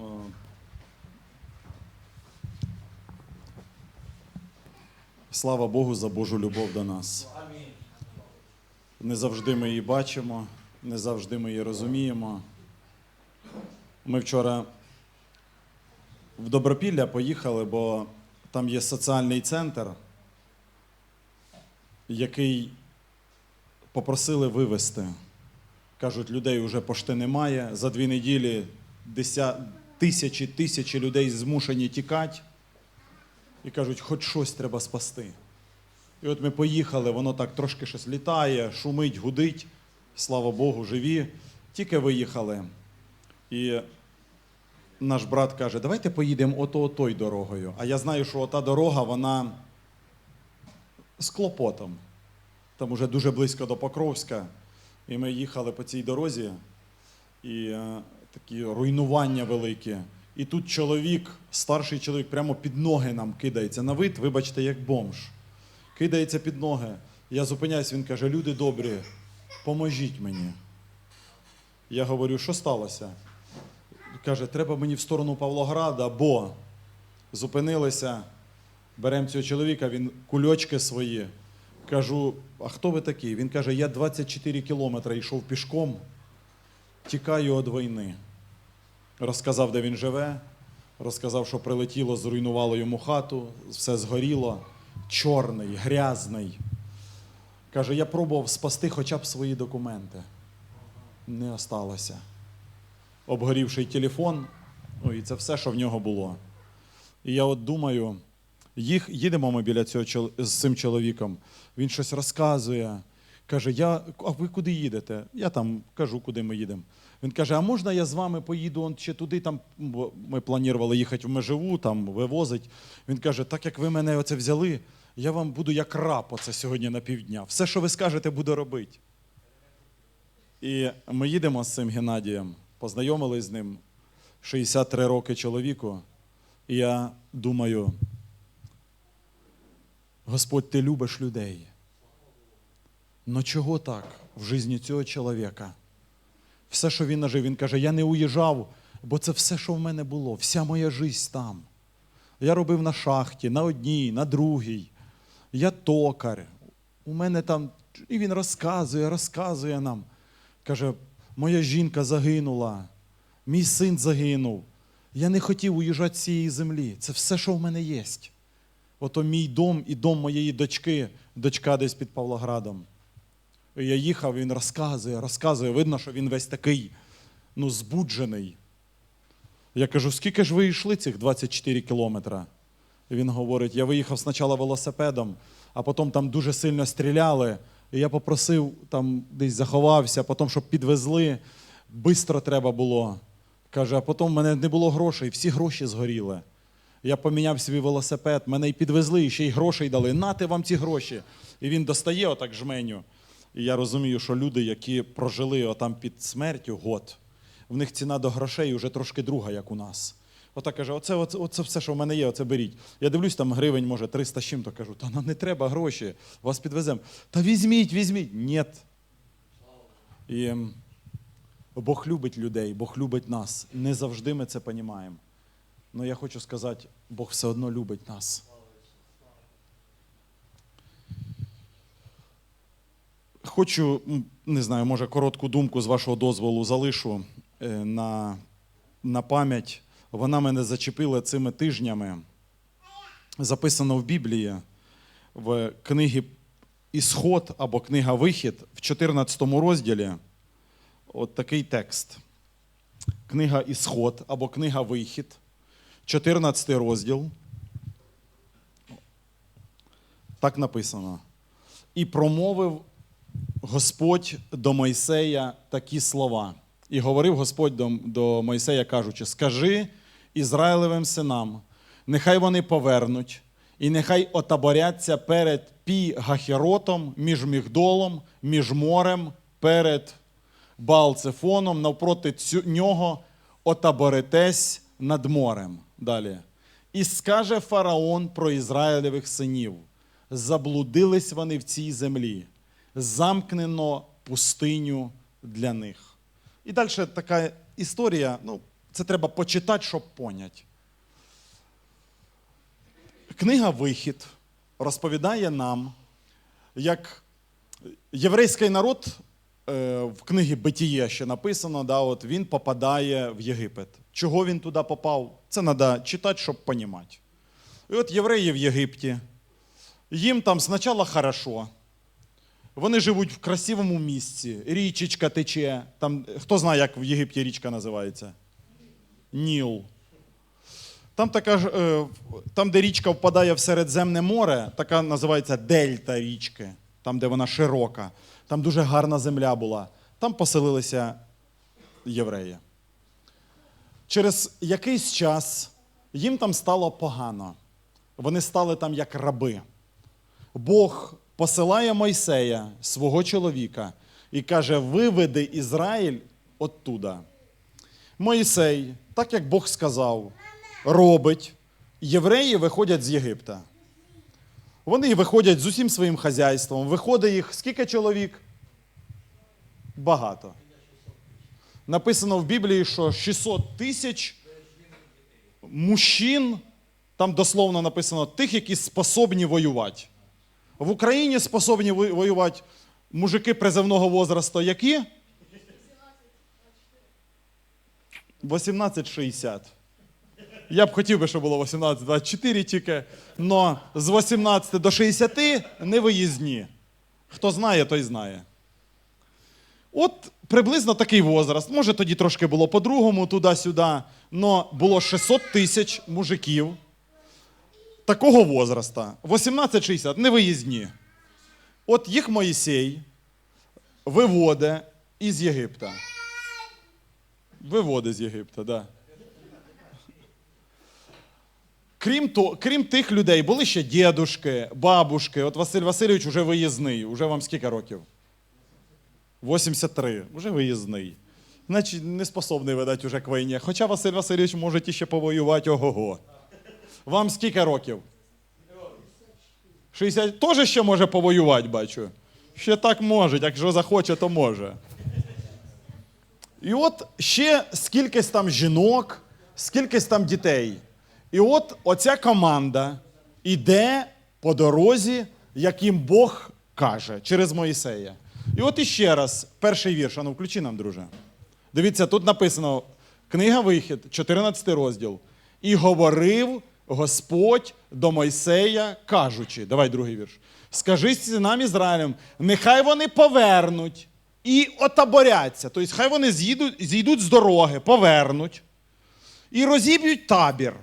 Е, Слава Богу за Божу любов до нас. Не завжди ми її бачимо, не завжди ми її розуміємо. Ми вчора в Добропілля поїхали, бо там є соціальний центр, який попросили вивезти. Кажуть, людей вже пошти немає. За дві неділі деся... тисячі тисячі людей змушені тікати. І кажуть, хоч щось треба спасти. І от ми поїхали, воно так трошки щось літає, шумить, гудить. Слава Богу, живі. Тільки виїхали. І наш брат каже, давайте поїдемо ото той дорогою. А я знаю, що ота дорога, вона з клопотом. Там уже дуже близько до Покровська. І ми їхали по цій дорозі, і е, такі руйнування великі. І тут чоловік, старший чоловік, прямо під ноги нам кидається. На вид, вибачте, як бомж. Кидається під ноги. Я зупиняюсь, він каже: люди добрі, поможіть мені. Я говорю, що сталося? Каже, треба мені в сторону Павлограда, бо зупинилися, беремо цього чоловіка, він кульочки свої. Кажу, а хто ви такий? Він каже, я 24 кілометри йшов пішком, тікаю від війни. Розказав, де він живе, розказав, що прилетіло, зруйнувало йому хату, все згоріло, чорний, грязний. Каже, я пробував спасти хоча б свої документи. Не осталося. Обгорівший телефон, ну і це все, що в нього було. І я от думаю, їх, їдемо ми біля цього з цим чоловіком. Він щось розказує. Каже, я, а ви куди їдете? Я там кажу, куди ми їдемо. Він каже: А можна я з вами поїду он ще туди? Там бо ми планували їхати в Меживу, там вивозить. Він каже: так як ви мене оце взяли, я вам буду як раб оце сьогодні на півдня. Все, що ви скажете, буду робити. І ми їдемо з цим Геннадієм, познайомились з ним 63 роки чоловіку. І я думаю, Господь, ти любиш людей. Но чого так в житті цього чоловіка? Все, що він нажив, він каже, я не уїжджав, бо це все, що в мене було, вся моя життя там. Я робив на шахті, на одній, на другій. Я токар. У мене там. І він розказує, розказує нам. Каже, моя жінка загинула, мій син загинув. Я не хотів уїжджати з цієї землі. Це все, що в мене є. Ото мій дом і дом моєї дочки, дочка десь під Павлоградом. Я їхав, він розказує, розказує. Видно, що він весь такий, ну, збуджений. Я кажу, скільки ж ви йшли цих 24 кілометри? І він говорить: я виїхав спочатку велосипедом, а потім там дуже сильно стріляли. І я попросив, там десь заховався, потім, щоб підвезли, бистро треба було. Каже, а потім в мене не було грошей, всі гроші згоріли. Я поміняв свій велосипед, мене і підвезли, і ще й грошей дали. Нате вам ці гроші. І він достає отак жменю. І я розумію, що люди, які прожили отам під смертю год, в них ціна до грошей вже трошки друга, як у нас. Отак каже, оце, оце, оце все, що в мене є, оце беріть. Я дивлюсь, там гривень, може, 300 з чим-то кажу, та нам не треба гроші, вас підвеземо. Та візьміть, візьміть. Ні. І Бог любить людей, Бог любить нас. Не завжди ми це розуміємо. Але я хочу сказати, Бог все одно любить нас. Хочу, не знаю, може, коротку думку з вашого дозволу залишу е, на, на пам'ять. Вона мене зачепила цими тижнями. Записано в Біблії в книгі Ісход або книга Вихід в 14 розділі. От такий текст. Книга Ісход або книга Вихід, 14 розділ. Так написано. І промовив Господь до Мойсея такі слова. І говорив Господь до, до Мойсея, кажучи: Скажи Ізраїлевим синам, нехай вони повернуть, і нехай отаборяться перед Пі Гахеротом, між Мігдолом, між морем, перед Балцефоном, навпроти цю- нього отаборитесь над морем. Далі. І скаже фараон про Ізраїлевих синів: заблудились вони в цій землі, замкнено пустиню для них. І далі така історія, ну, Це треба почитати, щоб поняти. Книга Вихід розповідає нам, як єврейський народ е, в книгі Битіє ще написано, да, от він попадає в Єгипет. Чого він туди попав? Це треба читати, щоб розуміти. І от євреї в Єгипті, їм там спочатку хорошо. Вони живуть в красивому місці, річечка тече. Там, хто знає, як в Єгипті річка називається? Ніл. Там, така е, там, де річка впадає в Середземне море, така називається дельта річки, там, де вона широка. Там дуже гарна земля була. Там поселилися євреї. Через якийсь час їм там стало погано. Вони стали там як раби. Бог посилає Мойсея, свого чоловіка, і каже: виведи Ізраїль оттуда. Мойсей, так як Бог сказав, робить. Євреї виходять з Єгипта. Вони виходять з усім своїм хазяйством. Виходить їх скільки чоловік? Багато. Написано в Біблії, що 600 тисяч мужчин, там дословно написано, тих, які способні воювати. В Україні способні воювати мужики призовного возрасту, які? 18-60. Я б хотів би, щоб було 18-24 тільки, але з 18 до 60 не виїзні. Хто знає, той знає. От приблизно такий возраст. Може, тоді трошки було по-другому, туди-сюди. але було 600 тисяч мужиків такого возраста. 18-60, не виїзні. От їх Моїсей виводить із Єгипта. Виводить з Єгипта, так. Да. Крім, то, крім тих людей, були ще дідушки, бабушки. От Василь Васильович вже виїзний. Уже вам скільки років? 83. Вже виїзний. Значить, не способний видати уже к війні. Хоча Василь Васильович може ще повоювати ого-го. Вам скільки років? 60. Теж ще може повоювати, бачу. Ще так може, якщо захоче, то може. І от ще скількись там жінок, скількись там дітей. І от оця команда іде по дорозі, яким Бог каже, через Моїсея. І от іще раз, перший вірш, а ну включи нам, друже. Дивіться, тут написано книга Вихід, 14 розділ. І говорив Господь до Мойсея, кажучи, давай другий вірш. Скажи синам Ізраїлем, нехай вони повернуть і отаборяться. Тобто, хай вони з'їдуть, зійдуть з дороги, повернуть і розіб'ють табір.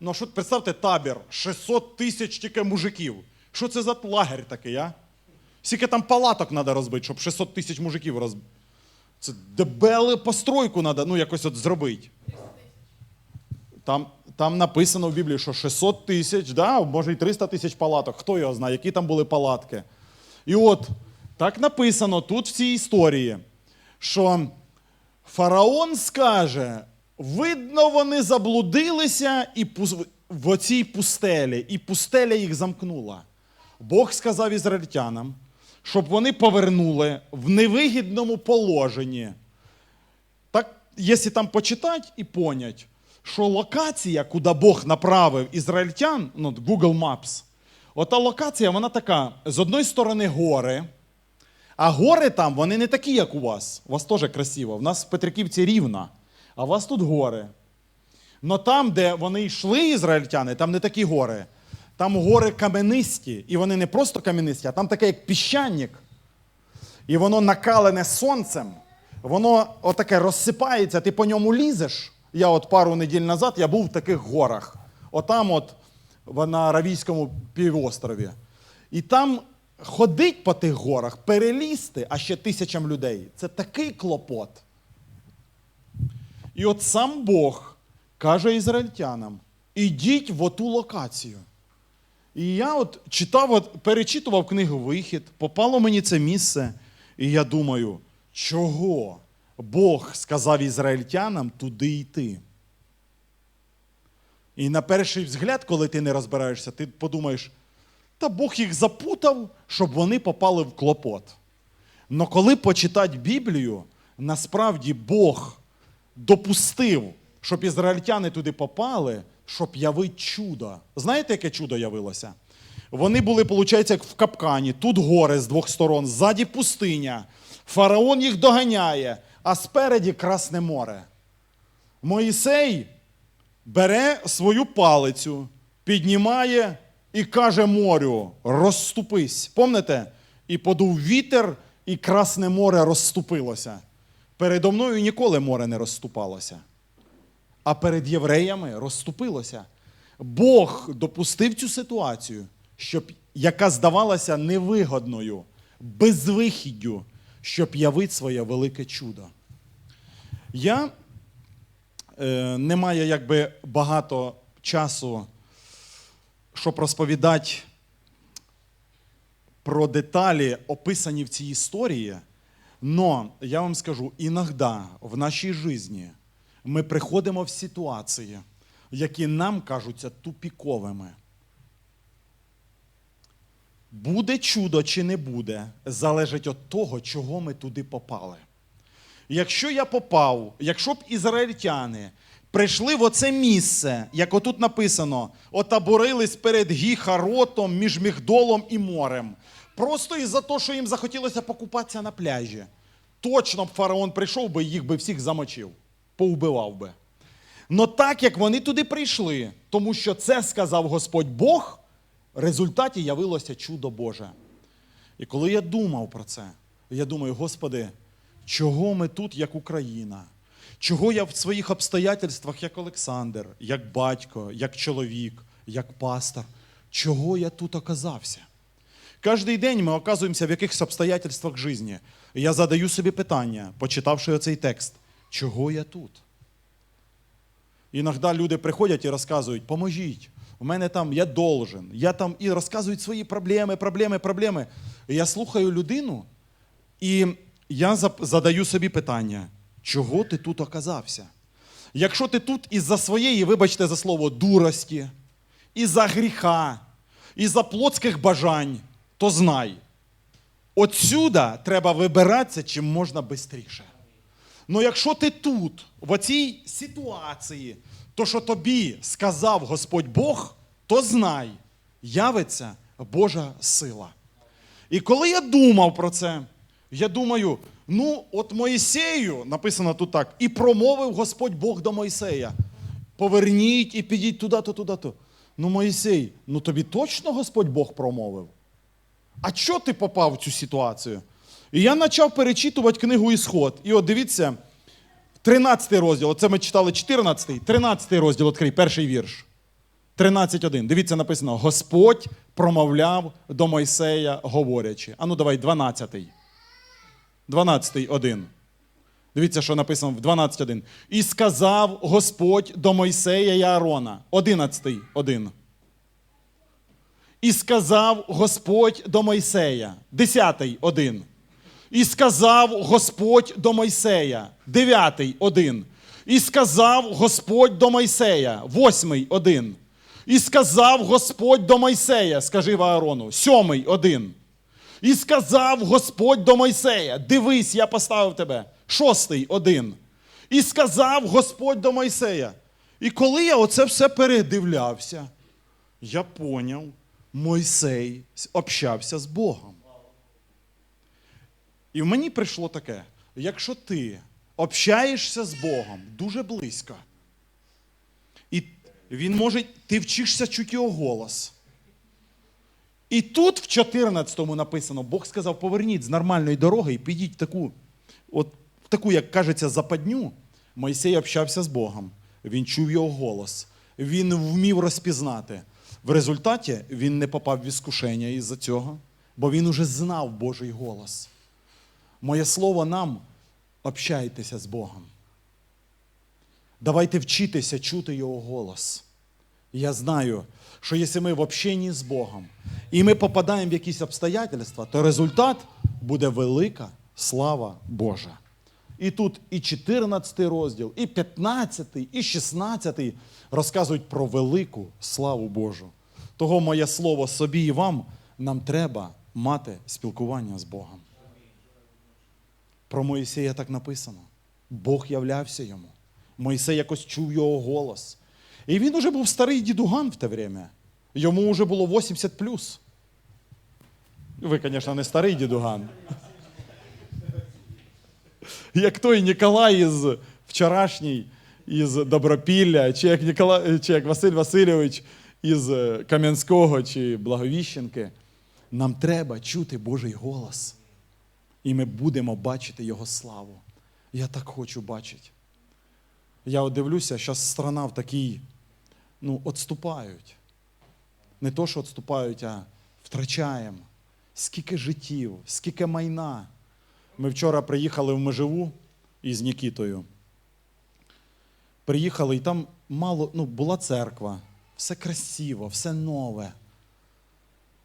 Ну, а що представте, табір 600 тисяч тільки мужиків. Що це за лагерь такий, а? Скільки там палаток треба розбити, щоб 600 тисяч мужиків розбити. Це дебеле постройку треба ну, якось от зробити. Там, там написано в Біблії, що 600 тисяч, да, може і 300 тисяч палаток. Хто його знає, які там були палатки. І от так написано тут в цій історії, що фараон скаже: видно, вони заблудилися і в оцій пустелі, і пустеля їх замкнула. Бог сказав ізраїльтянам, щоб вони повернули в невигідному положенні. Так, якщо там почитати і понять, що локація, куди Бог направив ізраїльтян, ну, Google Maps, ота локація, вона така: з одної сторони гори, а гори там, вони не такі, як у вас. У вас теж красиво. У нас в Петриківці рівна, а у вас тут гори. Но там, де вони йшли, ізраїльтяни, там не такі гори. Там гори каменисті, і вони не просто каменисті, а там таке, як піщаник. І воно накалене сонцем, воно отаке розсипається, ти по ньому лізеш. Я от пару неділь назад я був в таких горах. Отам, от на Аравійському півострові. І там ходить по тих горах, перелізти, а ще тисячам людей. Це такий клопот. І от сам Бог каже ізраїльтянам: ідіть в оту локацію. І я от читав, от, перечитував книгу Вихід, попало мені це місце, і я думаю, чого Бог сказав ізраїльтянам туди йти? І на перший взгляд, коли ти не розбираєшся, ти подумаєш, та Бог їх запутав, щоб вони попали в клопот. Но коли почитати Біблію, насправді Бог допустив щоб ізраїльтяни туди попали, щоб явити чудо. Знаєте, яке чудо явилося? Вони були, виходить, як в капкані. Тут гори з двох сторон, ззаді пустиня. Фараон їх доганяє, а спереді Красне море. Моїсей бере свою палицю, піднімає і каже морю: розступись. Помните? І подув вітер, і Красне море розступилося. Передо мною ніколи море не розступалося. А перед євреями розступилося. Бог допустив цю ситуацію, щоб, яка здавалася невигодною, безвихіддю, щоб явити своє велике чудо. Я е, не маю якби багато часу, щоб розповідати про деталі, описані в цій історії. Но я вам скажу, іноді в нашій житті ми приходимо в ситуації, які нам кажуться тупіковими. Буде чудо чи не буде, залежить від того, чого ми туди попали. Якщо я попав, якщо б ізраїльтяни прийшли в оце місце, як отут написано, отаборились перед Гіхаротом між Мігдолом і морем, просто із-за того, що їм захотілося покупатися на пляжі, точно б фараон прийшов би і їх би всіх замочив, повбивав би. Но так як вони туди прийшли, тому що це сказав Господь Бог, результаті явилося чудо Боже. І коли я думав про це, я думаю, Господи, чого ми тут, як Україна? Чого я в своїх обстоятельствах, як Олександр, як батько, як чоловік, як пастор, чого я тут оказався? Кожний день ми оказуємося в якихось обстоятельствах житті. Я задаю собі питання, почитавши оцей текст, чого я тут? Іноді люди приходять і розказують, поможіть, у мене там я должен, я там і розказують свої проблеми, проблеми, проблеми. Я слухаю людину, і я задаю собі питання, чого ти тут оказався? Якщо ти тут із-за своєї, вибачте за слово, дурості, із-за гріха, із-за плотських бажань, то знай, отсюда треба вибиратися чим можна швидше. Ну якщо ти тут, в оцій ситуації, то що тобі сказав Господь Бог, то знай, явиться Божа сила. І коли я думав про це, я думаю, ну, от Моїсею, написано тут так, і промовив Господь Бог до Мойсея. Поверніть і підіть туди-то, туди-то. Ну, Моїсей, ну тобі точно Господь Бог промовив? А чого ти попав в цю ситуацію? І я почав перечитувати книгу Ісход. І от дивіться, 13 розділ, оце ми читали 14, 13 розділ, відкрий, перший вірш. 13.1. Дивіться, написано: Господь промовляв до Мойсея, говорячи. А ну давай, 12. 12.1. Дивіться, що написано в 12.1. І сказав Господь до Мойсея і Аарона. 11.1. І сказав Господь до Мойсея. 10.1. І сказав Господь до Мойсея. 9.1. І сказав Господь до Мойсея. 8.1. І сказав Господь до Мойсея, скажи Аарону. 7.1. І сказав Господь до Мойсея: Дивись, я поставив тебе. Шостий один. І сказав Господь до Мойсея. І коли я оце все передивлявся, я поняв, Мойсей общався з Богом. І в мені прийшло таке: якщо ти общаєшся з Богом дуже близько, і він може, ти вчишся чути його голос. І тут в 14-му написано, Бог сказав, поверніть з нормальної дороги і підіть в таку, от, в таку, як кажеться, западню. Мойсей общався з Богом. Він чув його голос. Він вмів розпізнати. В результаті він не попав в іскушення із-за цього, бо він уже знав Божий голос. Моє слово нам общайтеся з Богом. Давайте вчитися чути Його голос. Я знаю, що якщо ми в общенні з Богом і ми попадаємо в якісь обстоятельства, то результат буде велика слава Божа. І тут і 14 розділ, і 15, і 16 розказують про велику славу Божу. Того моє слово собі і вам, нам треба мати спілкування з Богом. Про Моїсея так написано. Бог являвся йому. Мойсей якось чув його голос. І він уже був старий дідуган в те время. Йому вже було 80 плюс. Ви, звісно, не старий дідуган. Як той Ніколай із вчорашній, із Добропілля, чи як, Нікола... чи як Василь Васильович із е, Кам'янського чи Благовіщенки. Нам треба чути Божий голос. І ми будемо бачити Його славу. Я так хочу бачити. Я от дивлюся, що страна в такій, ну, відступають. Не то, що відступають, а втрачаємо. Скільки життів, скільки майна. Ми вчора приїхали в Меживу із Нікітою. Приїхали, і там мало, ну, була церква, все красиво, все нове.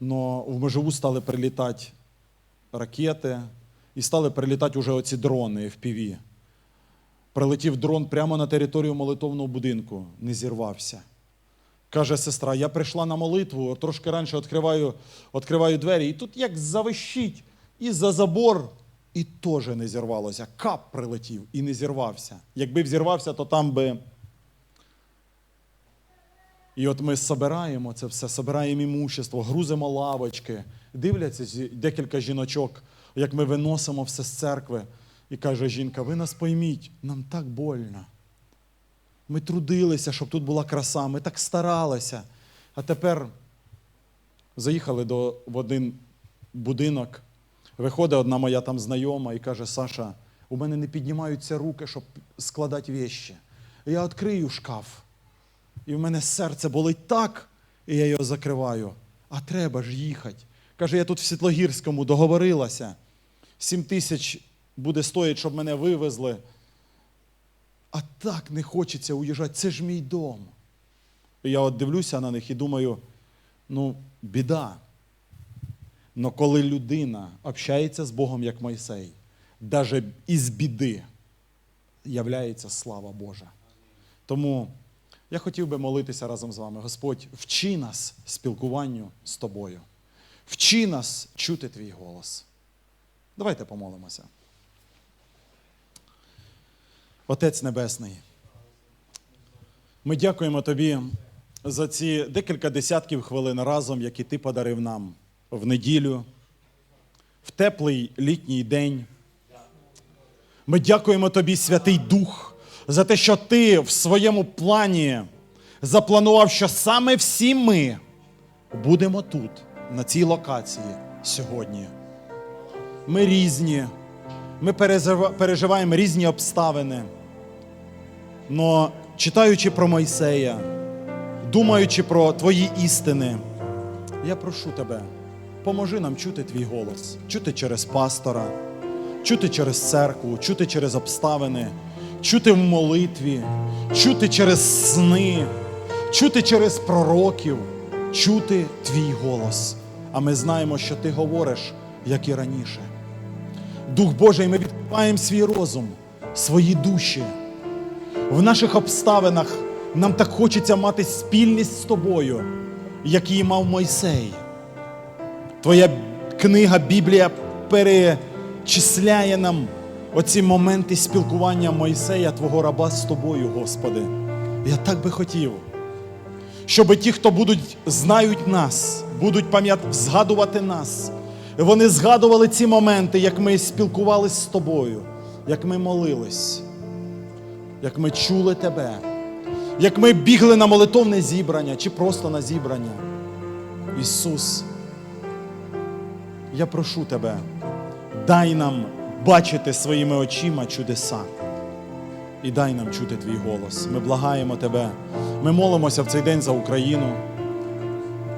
Но в Меживу стали прилітати ракети, і стали прилітати уже оці дрони FPV. Прилетів дрон прямо на територію молитовного будинку, не зірвався. Каже сестра, я прийшла на молитву, трошки раніше відкриваю, відкриваю двері, і тут як завищить і за забор, і теж не зірвалося. Кап прилетів і не зірвався. Якби взірвався, то там би. І от ми збираємо це все, збираємо імущество, грузимо лавочки. Дивляться декілька жіночок, як ми виносимо все з церкви. І каже жінка: ви нас пойміть, нам так больно. Ми трудилися, щоб тут була краса, ми так старалися. А тепер заїхали до, в один будинок. Виходить одна моя там знайома і каже: Саша, у мене не піднімаються руки, щоб складати вещі. Я відкрию шкаф. І в мене серце болить так, і я його закриваю. А треба ж їхати. Каже, я тут в Світлогірському договорилася. Сім тисяч буде стоїть, щоб мене вивезли. А так не хочеться уїжджати. Це ж мій дом. І я от дивлюся на них і думаю: ну, біда. Но коли людина общається з Богом, як Мойсей, навіть із біди являється слава Божа. Тому я хотів би молитися разом з вами. Господь, вчи нас спілкуванню з тобою. Вчи нас чути твій голос. Давайте помолимося. Отець Небесний, ми дякуємо Тобі за ці декілька десятків хвилин разом, які Ти подарив нам в неділю, в теплий літній день. Ми дякуємо Тобі, Святий Дух, за те, що Ти в своєму плані запланував, що саме всі ми будемо тут, на цій локації сьогодні. Ми різні, ми переживаємо різні обставини. Но читаючи про Мойсея, думаючи про твої істини, я прошу тебе, поможи нам чути твій голос, чути через пастора, чути через церкву, чути через обставини, чути в молитві, чути через сни, чути через пророків, чути твій голос. А ми знаємо, що ти говориш, як і раніше. Дух Божий, ми відкриваємо свій розум, свої душі. В наших обставинах нам так хочеться мати спільність з тобою, як її мав Мойсей. Твоя книга Біблія перечисляє нам оці моменти спілкування Мойсея, Твого раба з тобою, Господи. Я так би хотів, щоб ті, хто будуть, знають нас, будуть пам'ят... згадувати нас, вони згадували ці моменти, як ми спілкувалися з тобою, як ми молились, як ми чули тебе, як ми бігли на молитовне зібрання чи просто на зібрання. Ісус, я прошу тебе, дай нам бачити своїми очима чудеса. І дай нам чути твій голос. Ми благаємо тебе. Ми молимося в цей день за Україну.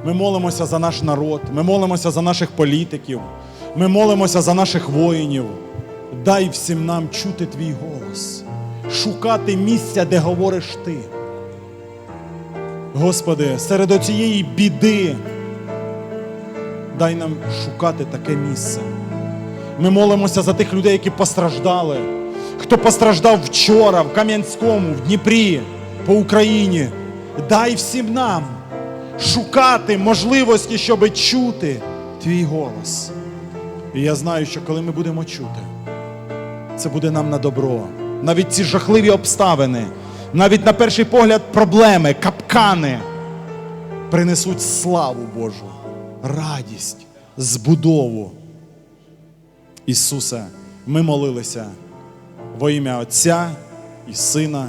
Ми молимося за наш народ, ми молимося за наших політиків, ми молимося за наших воїнів. Дай всім нам чути твій голос, шукати місця, де говориш ти. Господи, серед оцієї біди дай нам шукати таке місце. Ми молимося за тих людей, які постраждали, хто постраждав вчора, в Кам'янському, в Дніпрі, по Україні. Дай всім нам шукати можливості, щоб чути твій голос. І я знаю, що коли ми будемо чути, це буде нам на добро, навіть ці жахливі обставини, навіть на перший погляд проблеми, капкани принесуть славу Божу, радість, збудову. Ісусе, ми молилися во ім'я Отця і Сина